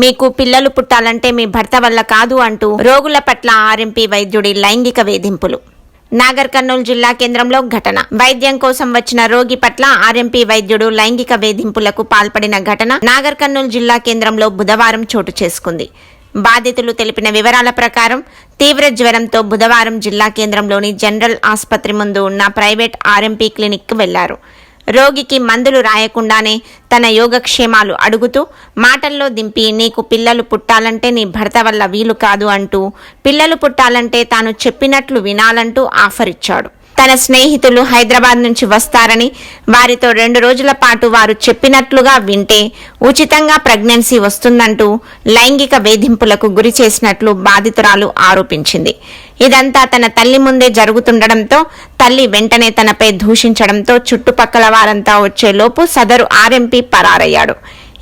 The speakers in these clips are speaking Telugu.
మీకు పిల్లలు పుట్టాలంటే మీ భర్త వల్ల కాదు అంటూ రోగుల పట్ల ఆర్ఎంపీ వైద్యుడి లైంగిక వేధింపులు. నాగర్ కర్నూలు జిల్లా కేంద్రంలో ఘటన. వైద్యం కోసం వచ్చిన రోగి పట్ల ఆర్ఎంపీ వైద్యుడు లైంగిక వేధింపులకు పాల్పడిన ఘటన నాగర్ కర్నూలు జిల్లా కేంద్రంలో బుధవారం చోటు చేసుకుంది. బాధితులు తెలిపిన వివరాల ప్రకారం తీవ్ర జ్వరంతో బుధవారం జిల్లా కేంద్రంలోని జనరల్ ఆసుపత్రి ముందు ఉన్న ప్రైవేట్ ఆర్ఎంపీ క్లినిక్కు వెళ్ళారు. రోగికి మందులు రాయకుండానే తన యోగక్షేమాలు అడుగుతూ మాటల్లో దింపి నీకు పిల్లలు పుట్టాలంటే నీ భర్త వల్ల వీలు కాదు అంటూ పిల్లలు పుట్టాలంటే తాను చెప్పినట్లు వినాలంటూ ఆఫర్ ఇచ్చాడు. తన స్నేహితులు హైదరాబాద్ నుంచి వస్తారని వారితో రెండు రోజుల పాటు వారు చెప్పినట్లుగా వింటే ఉచితంగా ప్రెగ్నెన్సీ వస్తుందంటూ లైంగిక వేధింపులకు గురి చేసినట్లు బాధితురాలు ఆరోపించింది. ఇదంతా తన తల్లి ముందే జరుగుతుండడంతో తల్లి వెంటనే తనపై దూషించడంతో చుట్టుపక్కల వారంతా వచ్చేలోపు సదరు ఆర్ఎంపీ పరారయ్యాడు.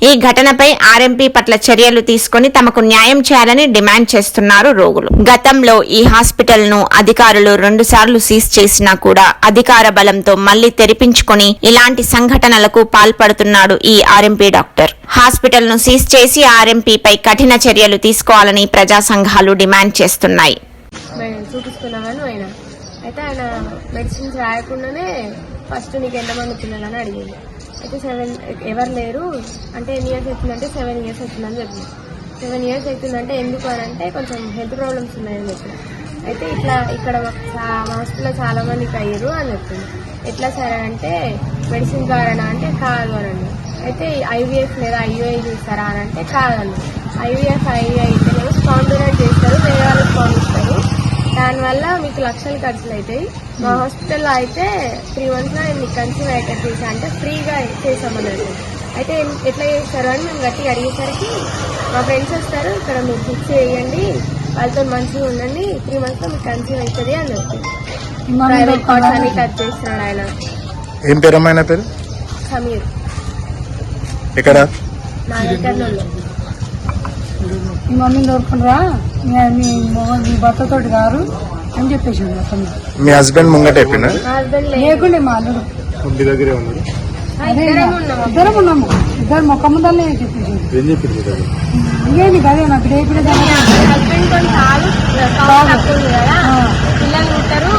ఈ ఘటనపై ఆర్ఎంపీ పట్ల చర్యలు తీసుకుని తమకు న్యాయం చేయాలని డిమాండ్ చేస్తున్నారు రోగులు. గతంలో ఈ హాస్పిటల్ను అధికారులు రెండుసార్లు సీజ్ చేసినా కూడా అధికార బలంతో మళ్ళీ తెరిపించుకొని ఇలాంటి సంఘటనలకు పాల్పడుతున్నాడు ఈ ఆర్ఎంపీ డాక్టర్. హాస్పిటల్ను సీజ్ చేసి ఆర్ఎంపీపై కఠిన చర్యలు తీసుకోవాలని ప్రజా సంఘాలు డిమాండ్ చేస్తున్నాయి. అయితే ఆయన మెడిసిన్స్ రాయకుండానే ఫస్ట్ నీకు ఎంతమంది పిల్లలని అడిగింది అయితే సెవెన్ ఎవరు లేరు. అంటే ఎన్ని ఇయర్స్ అవుతుందంటే సెవెన్ ఇయర్స్ అవుతుందని చెప్పింది సెవెన్ ఇయర్స్ అవుతుందంటే ఎందుకు అని అంటే కొంచెం హెల్త్ ప్రాబ్లమ్స్ ఉన్నాయని చెప్పిన అయితే ఇట్లా ఇక్కడ మాకు మా చాలా మందికి అయ్యారు అని చెప్పింది ఎట్లా సరే అంటే మెడిసిన్ ద్వారానా అంటే కాదు అని అన్నాడు. అయితే ఐవీఎఫ్ లేదా ఐయుఐ చూస్తారా అని అంటే కాదండి ఐవీఎఫ్ ఐయుఐ అయితే స్పాన్ చేస్తారు వేరే వాళ్ళకి స్పాండ్ ఇస్తారు. దానివల్ల మీకు లక్షలు ఖర్చులు అవుతాయి. మా హాస్పిటల్లో అయితే త్రీ మంత్స్లో నేను మీకు కన్సీవ్ అయ్యేటట్టు చేసా అంటే ఫ్రీగా చేసామన్నట్టు అయితే ఎట్లా చేస్తారు అని మేము గట్టిగా అడిగేసరికి మా ఫ్రెండ్స్ వస్తారు ఇక్కడ మీరు ఫిక్స్ చేయండి వాళ్ళతో మంచిగా ఉండండి త్రీ మంత్స్లో మీకు కన్సీవ్ అవుతుంది అని చెప్పింది ప్రైవేట్ కార్డ్స్ అన్ని టచ్ చేస్తున్నాడు ఆయన. ఏం పేరు పేరు? సమీర్. మీ మమ్మీని మీ మొగ- మీ భర్తతోటి గారు అని చెప్పేసి మీ హస్బెండ్ ముంగట లేదు లేకుండే మా అల్లుడు. మీ దగ్గరే ఉంది అదే ఇద్దరం ఉన్నాం ఇద్దరం ఉన్నాము. ఇద్దరు మొక్క ముందరనే చెప్పేసి ఏం చెప్పింది ఇంకేంది కదే నాకు రేపు పిల్లలు ఉంటారు